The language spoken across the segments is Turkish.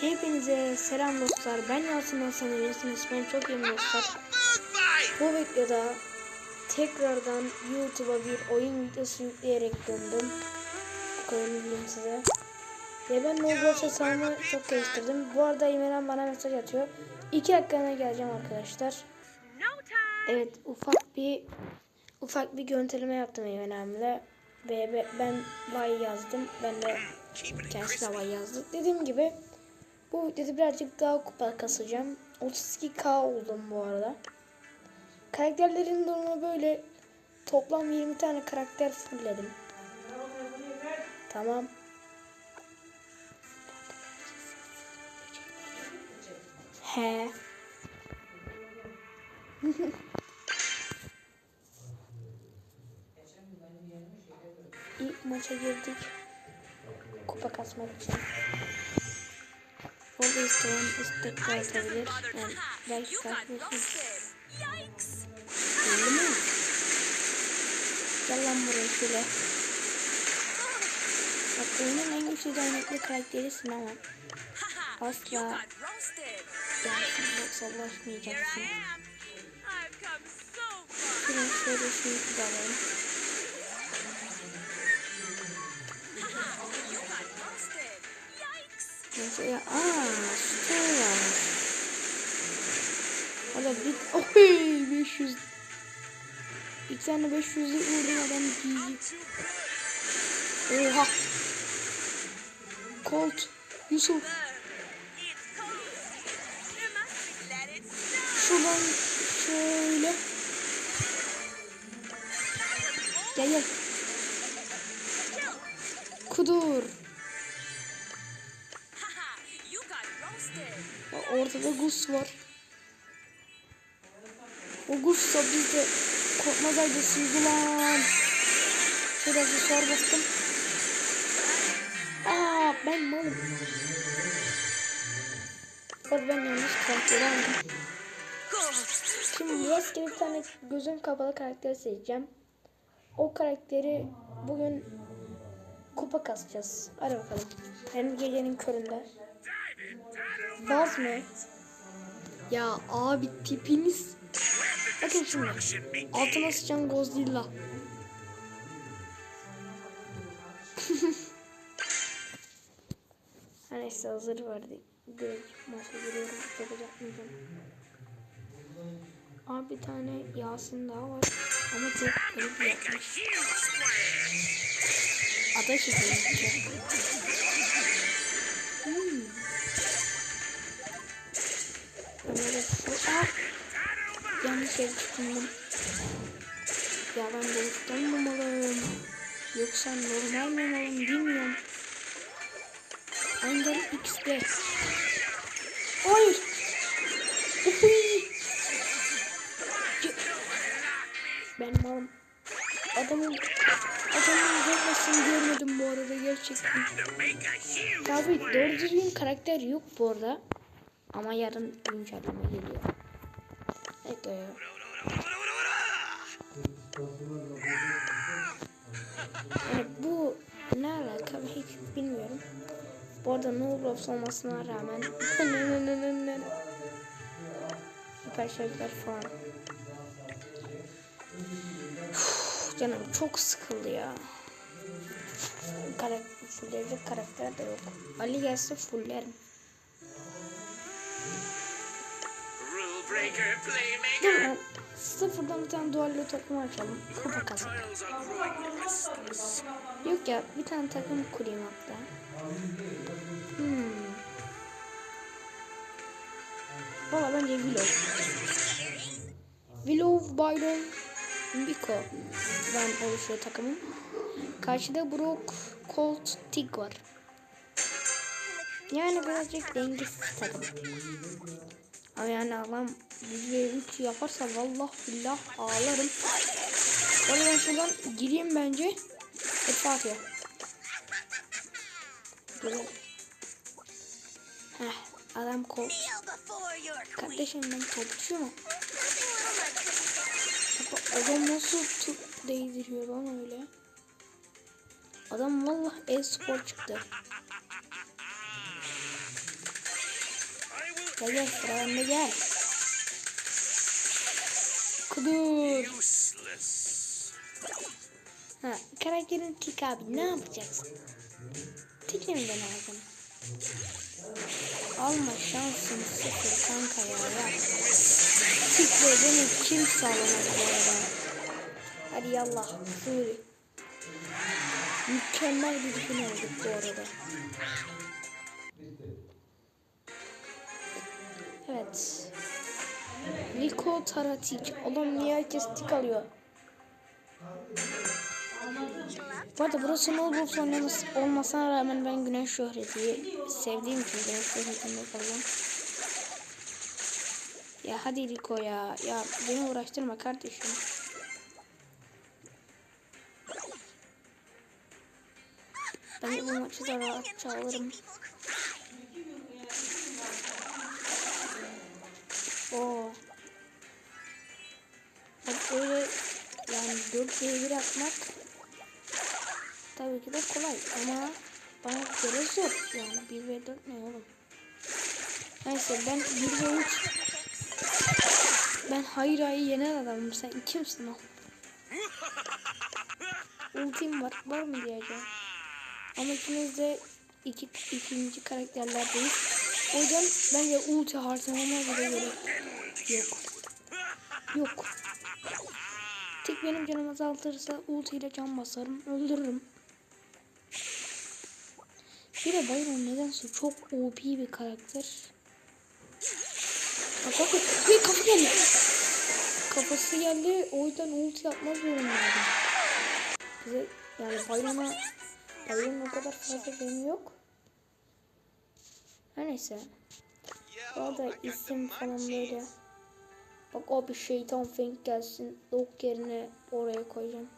Hepinize selam dostlar. Ben Yasin Hasan Enesiniz. Ben çok iyiyim dostlar. Bu videoda tekrardan YouTube'a bir oyun videosu yükleyerek döndüm. Diyeyim size. Ve ben Roblox hesabımı çok geliştirdim. Bu arada İmran bana mesaj atıyor. 2 dakikana geleceğim arkadaşlar. Evet ufak bir ufak bir görüntüleme yaptım İmran'la. Ve be- ben vay yazdım. Ben de kendisine vay yazdı. Dediğim gibi bu videoda birazcık daha kupa kasacağım. 32k oldum bu arada. Karakterlerin durumu böyle. Toplam 20 tane karakter fullledim. Tamam. He. İlk maça girdik. Kupa kasmak için. Orada isteyen istekler atabilir. Yani belki farklısın. Öyle mi? Gel lan buraya şöyle. Bak oyunun en güçlü dayanıklı karakteri ama Asla gelsin yoksa ulaşmayacaksın. Şuradan şöyle şunu da ya. Aaa süper varmış. Valla bir... Oy 500. İki tane 500'lü vurdum adam GG. Oha. Colt. Yusuf. Şuradan şöyle. Gel gel. Kudur. Ortada Gus var. O Gus da biz de korkmaz aydısıyız ulan. Şöyle sor bastım. Aa ben malım. Bak ben yanlış karakteri aldım. Şimdi rastgele bir tane gözün kapalı karakter seçeceğim. O karakteri bugün kupa kasacağız. Hadi bakalım. Hem gecenin köründe. Baz mı? Ya abi tipiniz. Bakın şimdi. Altıma sıçan Godzilla. Neyse hazır vardı. Direkt maça giriyorum. Yapacak mıyım? Abi bir tane Yasin daha var. Ama çok garip yapmış. Ateş ediyor. Aa! Yanlış yere tıkladım. Ya ben boştan mı malım? Yoksa normal mi malım bilmiyorum. Engel X'de. C- Ben malım. Adamın adamın görmesini görmedim bu arada gerçekten. Tabii doğru düzgün karakter yok bu arada. Ama yarın güncelleme geliyor. Ya. Yani bu ne alaka hiç bilmiyorum. Bu arada No Roblox olmasına rağmen Süper şeyler falan. Canım çok sıkıldı ya. Karakter, fullleyecek karakter de yok. Ali gelse fullerim. Rule breaker, Dur playmaker. lan. Sıfırdan bir tane duallo takım açalım. Kupa kazan. Yok ya bir tane takım kurayım hatta. Hmm. Valla bence Willow. Willow, Byron, Biko. Ben oluşuyor takımım. Karşıda Brook, Colt, Tig var. Yani birazcık dengesiz takım. Ama yani adam 1 yaparsa vallahi billah ağlarım. Valla ben şuradan gireyim bence. Fatih. Böyle. Heh, adam kol. Kardeşim ben topçu mu? Adam nasıl tut değdiriyor lan öyle. Adam vallahi e-spor çıktı. Gel gel sıra bende gel. Kudur. Ha, karakterin tik abi ne yapacaksın? Tikle mi ben lazım? Alma şansın sıfır kanka ya. Tikle beni kim sağlamaz bu arada? Hadi yallah. Suri. Mükemmel bir gün olduk bu arada. Evet. Liko Taratik. Oğlum niye herkes tik alıyor? Bu arada burası ne olursa olmasına rağmen ben Güneş Şöhreti'yi sevdiğim için Güneş Şöhreti'nde kalıyorum. Ya hadi Liko ya. Ya beni uğraştırma kardeşim. Ben bu maçı da rahatça alırım. Oo. Bak öyle yani 4 1 atmak tabii ki de kolay ama bana göre zor. Yani 1 ve 4 ne oğlum? Neyse ben 1 ve 3 ben hayır yener adamım. Sen kimsin o? Ultim var. Var mı diyeceğim. Ama ikimiz de iki, ikinci karakterlerdeyiz. O yüzden bence ulti harcamama bile gerek yok. Yok. Tek benim canım azaltırsa ulti ile can basarım. Öldürürüm. Bir de Byron nedense çok OP bir karakter. Bak bak bak. Bir kafa geldi. Kafası geldi. O yüzden ulti yapmaz zorundaydım. Bize yani Byron'a Byron'un o kadar fazla benim yok. Her neyse. Orada isim falan böyle. Bak o bir şeytan fink gelsin. Dog yerine oraya koyacağım.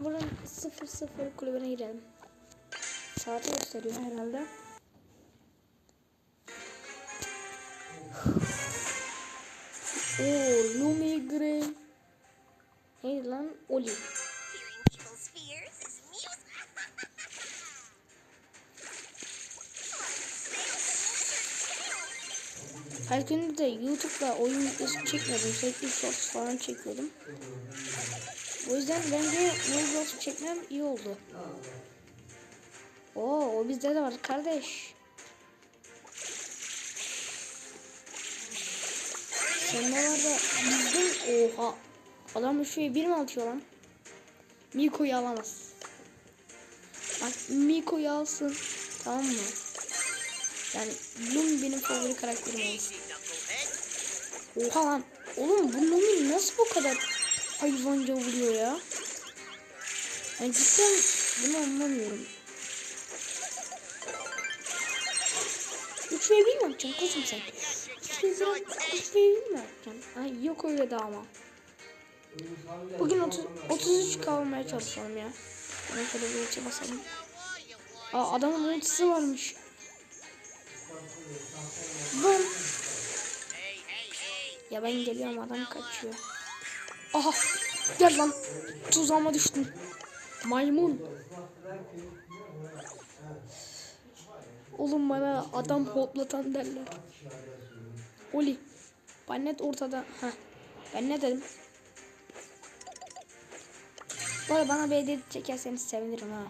Buradan 0-0 kulübüne girelim. Saati gösteriyor herhalde. Oo, Lumi Grey. Neydi lan? Oli. Her gün de YouTube'da oyun videosu çekmiyordum. Sürekli shorts falan çekiyordum. O yüzden bence Roblox çekmem iyi oldu. Oo, o bizde de var kardeş. Sen ne var da bizde oha. Adam şu bir mi atıyor lan? Miko'yu alamaz. Bak Miko'yu alsın. Tamam mı? Yani Bloom benim favori karakterim olsun. Oha lan. Oğlum bu Lumi nasıl bu kadar hayvanca vuruyor ya? Ben cidden bunu anlamıyorum. 3 ve 1 mi yapacaksın kızım sen? 3 ve 1 3 ve 1 mi yapacaksın? Ay yok öyle de ama. Bugün 30, 33 kalmaya çalışalım ya. Ben şöyle bir ulti basalım. Aa adamın ultisi varmış. Bum. Ya ben geliyorum adam kaçıyor. Aha gel lan tuzağıma düştün. Maymun. Oğlum bana adam hoplatan derler. Oli. Ben net ortada. Heh. Ben ne dedim? Bu arada bana BD çekerseniz sevinirim ha.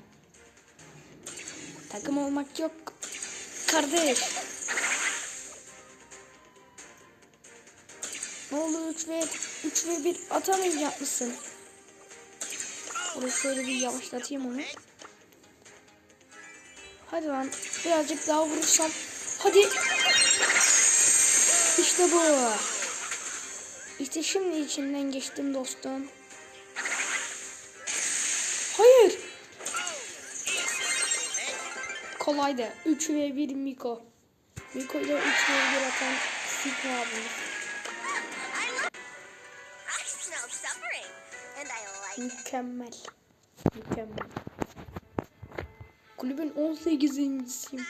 Takım olmak yok. Kardeş. Ne oldu 3 ve 3 ve 1 atamayacak mısın? Orada şöyle bir yavaşlatayım onu. Hadi lan birazcık daha vurursam. Hadi. İşte bu. İşte şimdi içinden geçtim dostum. Hayır. Kolaydı. 3 ve 1 Miko. Miko ile 3 ve 1 atan Siko abimiz. Mükemmel. Mükemmel. Kulübün 18.siyim.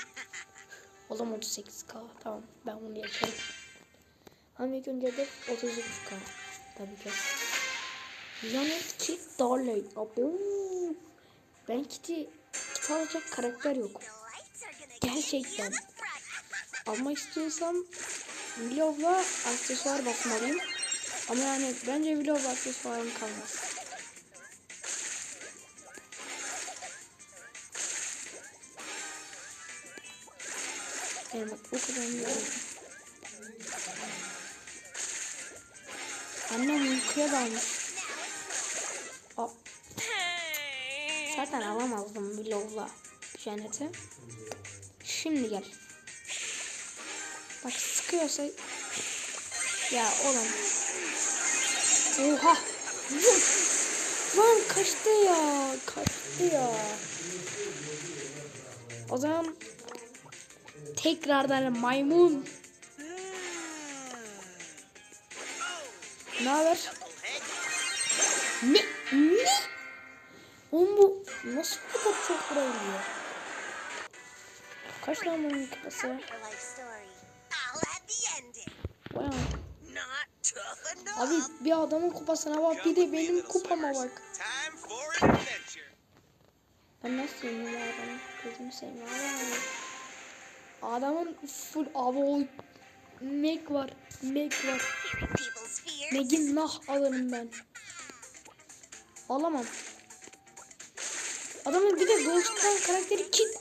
Oğlum 38k. Tamam ben bunu yaparım. Ama ilk önce de 33k. Tabii ki. Janet Kit Darley. Abo. Ben Kit'i kit alacak karakter yok. Gerçekten. almak istiyorsam Vlov'la aksesuar basmalıyım. Ama yani bence Vlov aksesuarım kalmaz. Yani bak bu kadar. Annem uykuya dalmış. Aa, zaten alamazdım Vlov'la Janet'i. Şimdi gel. Bak sıkıyorsa ya oğlum. Oha. Lan kaçtı ya. Kaçtı ya. O zaman tekrardan maymun. Ne haber? Ne? Ne? Oğlum bu nasıl bu kadar çok vurabiliyor? Kaç lan bunun ending. Bayağı. Abi bir adamın kupasına bak bir de benim kupama bak. Ben nasıl yeneyim bu adamı? Gözümü seveyim. Adamın full abi o Meg var. Meg var. Meg'in nah alırım ben. Alamam. Adamın bir de Ghost'tan karakteri Kid.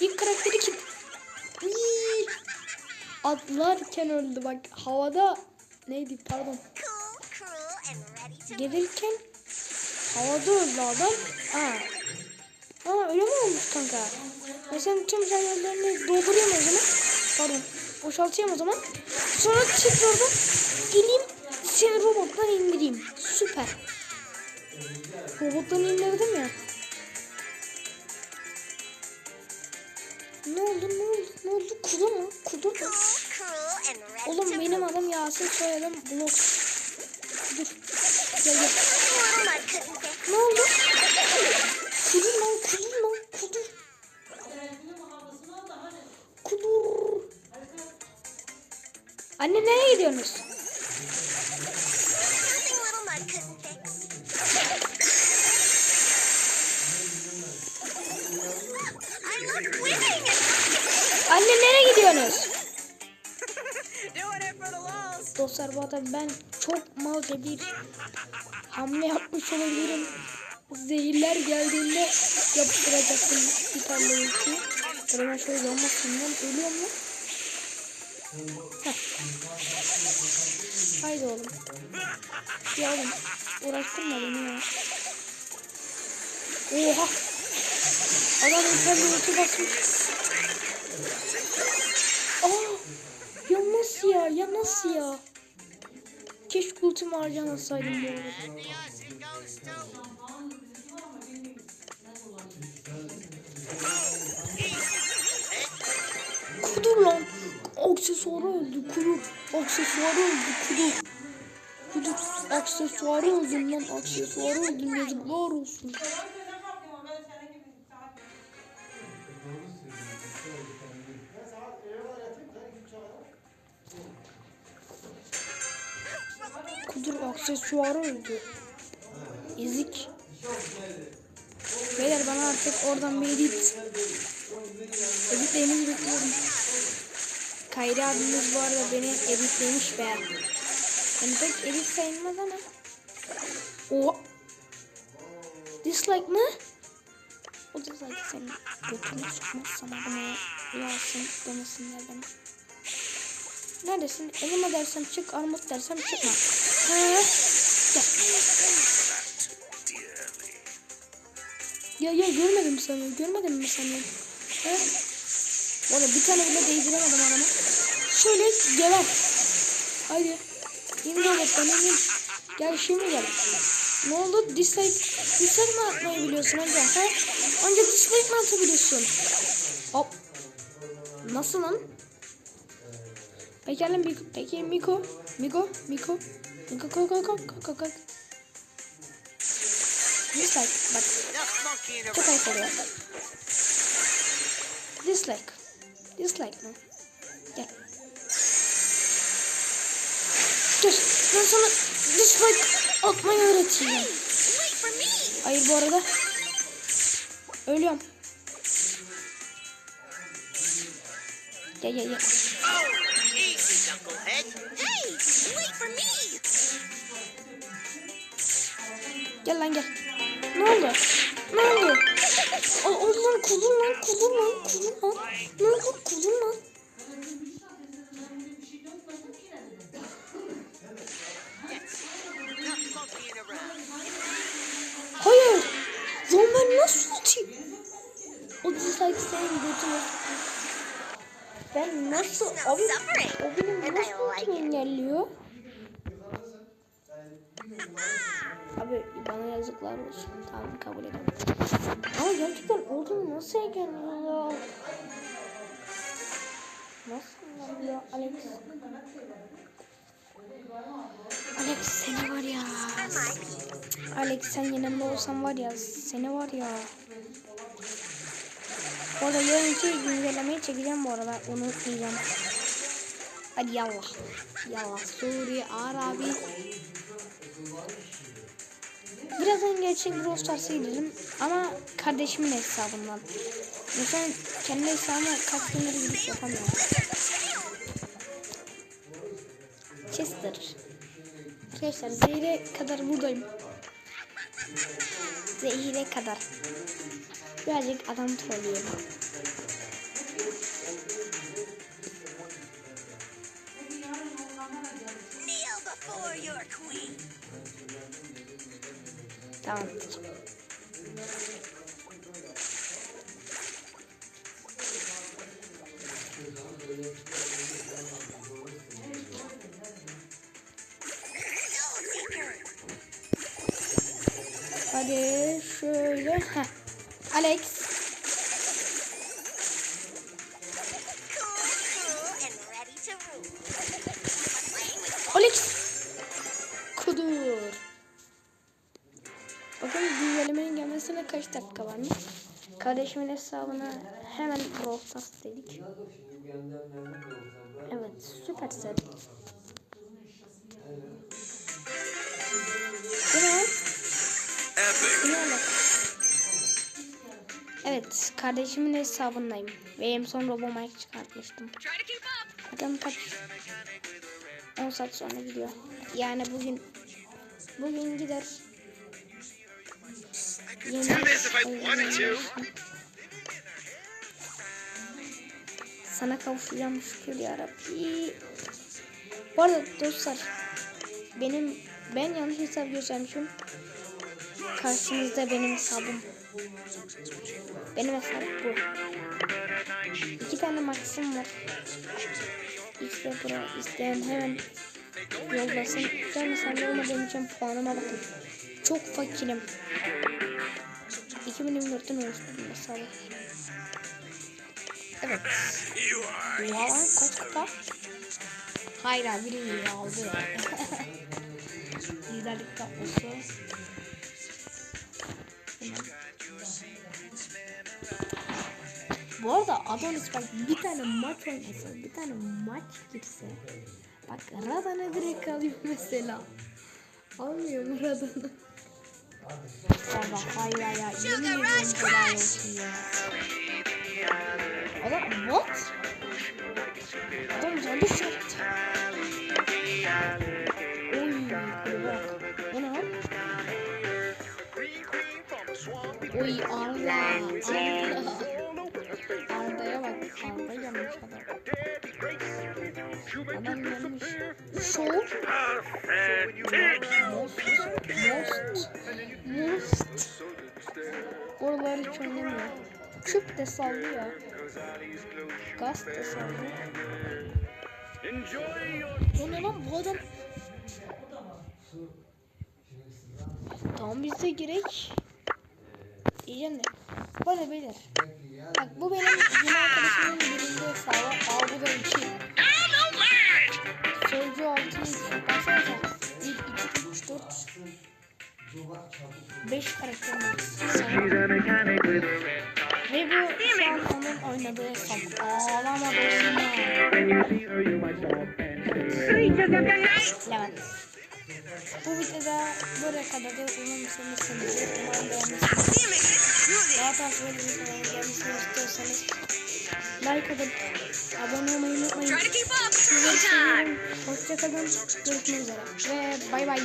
İlk karakteri Kid. Iiii. Atlarken öldü bak havada neydi pardon gelirken havada öldü adam. Ha. Aa öyle mi olmuş kanka? Ben senin tüm sayılarını dolduruyorum o zaman. Pardon. Boşaltıyorum o zaman. Sonra tekrardan geleyim seni robottan indireyim. Süper. Robottan indirdim ya. Ne oldu ne oldu ne oldu? Kudu mu? Kudu mu? Oğlum benim adım Yasin soyadım Blok. Dostlar bu arada ben çok malca bir hamle yapmış olabilirim. Zehirler geldiğinde yapıştıracaktım tane ulti. Ben şöyle yanmasından ölüyor mu? Haydi oğlum. Ya oğlum uğraştırma beni ya. Oha. Adam bir ulti basmış. Aa, ya nasıl ya? Ya nasıl ya? Keşke ultimi harcamasaydım arada. Kudur lan. Aksesuarı öldü kudur. Aksesuarı öldü kudur. Kudur. Aksesuarı öldüm lan. Aksesuarı öldüm. Yazıklar olsun. Aksesuarı öldü. Ezik. Beyler bana artık oradan bir edit. Editlerini bekliyorum. Kayri abimiz bu arada beni editlemiş be. Yani pek edit sayılmaz ama. Oha. Dislike mı? O dislike senin götünü sokmazsam adama yansın demesinler bana. Neredesin? Elime dersem çık, armut dersem çıkma. Ya ya görmedim seni. Görmedim mi seni? He? Valla bir tane bile değdiremedim adama. Şöyle geber. Haydi. İn robottan in. Gel şimdi gel. Ne oldu? Dislike, dislike mi atmayı biliyorsun önce? He? Önce dislike mi atabiliyorsun? Hop. Nasıl lan? Peki peki Miko, Miko, Miko, Miko, kalk kalk kalk kalk kalk kalk. Dislike, bak çok ayıp oluyor. Dislike, dislike mı? Gel. Dur, ben sana dislike atmayı me. Hayır bu arada. Ölüyorum. Gel gel gel. Gel lan gel. Ne oldu? Ne oldu? O, o lan kulun lan kulun lan kulun lan. Ne oldu kulun lan? Hayır. Lan ben nasıl atayım? O dislike senin götüne. Ben nasıl? Abi o benim nasıl engelliyor? Abi bana yazıklar olsun. Tamam kabul edemem. Ama gerçekten olduğunu nasıl engelliyor ya? Nasıl engelliyor Alex? Alex seni var ya. Alex sen yanımda olsan var ya seni var ya. Bu arada yarınki güncellemeyi çekeceğim bu arada unutmayacağım. Hadi yallah. Yallah Suriye Arabi. Birazdan gerçek Brawl Stars'a gidelim ama kardeşimin hesabından. Mesela kendi hesabıma kaç gündür giriş yapamıyorum. Chester. Arkadaşlar zehire kadar buradayım. Zehire kadar. Birazcık adam trollüyorum. Kneel before your queen. Tamam. Alex. 45 dakika var mı? Kardeşimin hesabına hemen Brawl dedik. Evet süper set. Evet kardeşimin hesabındayım. Ve en son Robomike çıkartmıştım. Bakalım kaç 10 saat sonra gidiyor. Yani bugün bugün gider Yeni do this if I wanted to. Sana kavuşacağım şükür yarabbi. Bu arada dostlar benim ben yanlış hesap göstermişim. Karşınızda benim hesabım. Benim hesabım bu. İki tane maksim var. İşte bura isteyen hemen yollasın. Ben hesabı olmadığım için puanıma bakın. Çok fakirim. 2024'ten oluşturdum hesabı. Evet. Oha lan kaç kupa? Hayır abi biri aldı ya. Liderlik kapması. Bu arada Adonis bak bir tane maç oynasa, bir tane maç girse bak Radan'a direkt alıyor mesela. Almıyor mu Radan'ı? Ya bak hayır ya, what? Adam canlı şart. Oy bak. Ne lan? Oy Arda. Arda. Arda'ya bak. Arda gelmiş adam. Adam gelmiş. Show. Most. Most. Most. Oralar hiç oynamıyor. Küp de sallıyor. Gaz da sallıyor. O ne lan bu adam? Tamam biz de girek. Diyeceğim de. Bana beyler. Bak bu benim yeni arkadaşımın Levent. Bu videoda buraya kadar da umursamışsınızdır. Umarım beğenmişsiniz. Daha fazla böyle videoların gelmesini istiyorsanız like atıp abone olmayı unutmayın. Hoşçakalın. Görüşmek üzere. Ve bay bay.